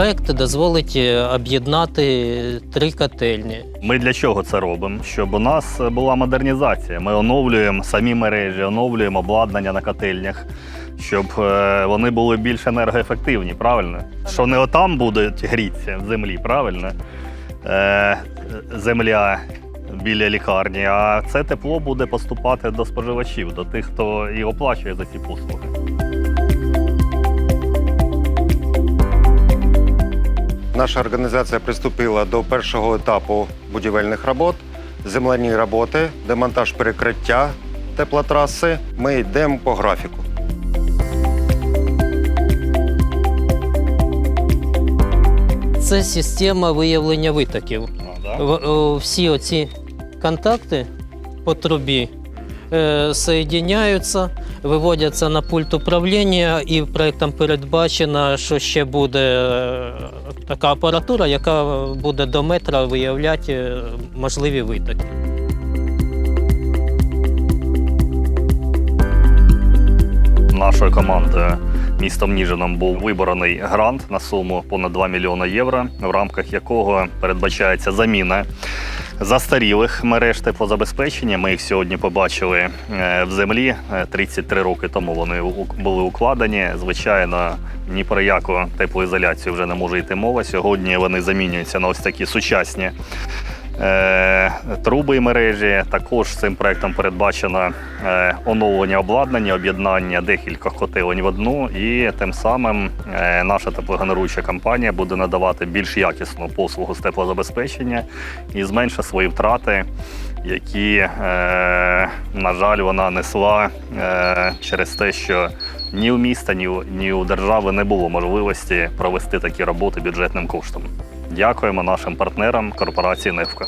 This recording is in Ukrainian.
проект дозволить е, об'єднати три котельні. Ми для чого це робимо? Щоб у нас була модернізація. Ми оновлюємо самі мережі, оновлюємо обладнання на котельнях, щоб е, вони були більш енергоефективні, правильно? Що не отам будуть грітися в землі, правильно? Е, земля біля лікарні, а це тепло буде поступати до споживачів, до тих, хто і оплачує за ці послуги. Наша організація приступила до першого етапу будівельних робот, земляні роботи, демонтаж перекриття теплотраси. Ми йдемо по графіку. Це система виявлення витоків. Всі оці контакти по трубі соєдиняються, виводяться на пульт управління, і проектом передбачено, що ще буде е, така апаратура, яка буде до метра виявляти е, можливі витоки. Нашою командою містом Ніжином був виборений грант на суму понад 2 мільйони євро, в рамках якого передбачається заміна застарілих мереж теплозабезпечення. Ми їх сьогодні побачили е, в землі. Е, 33 роки тому вони були укладені. Звичайно, ні про яку теплоізоляцію вже не може йти мова. Сьогодні вони замінюються на ось такі сучасні е, труби і мережі. Також цим проектом передбачено е, оновлення обладнання, об'єднання декількох котелень в одну, і тим самим е, наша теплогенеруюча компанія буде надавати більш якісну послугу з теплозабезпечення і зменшить свої втрати, які, е, на жаль, вона несла е, через те, що ні у міста, ні у держави не було можливості провести такі роботи бюджетним коштом. Дякуємо нашим партнерам корпорації «Невка».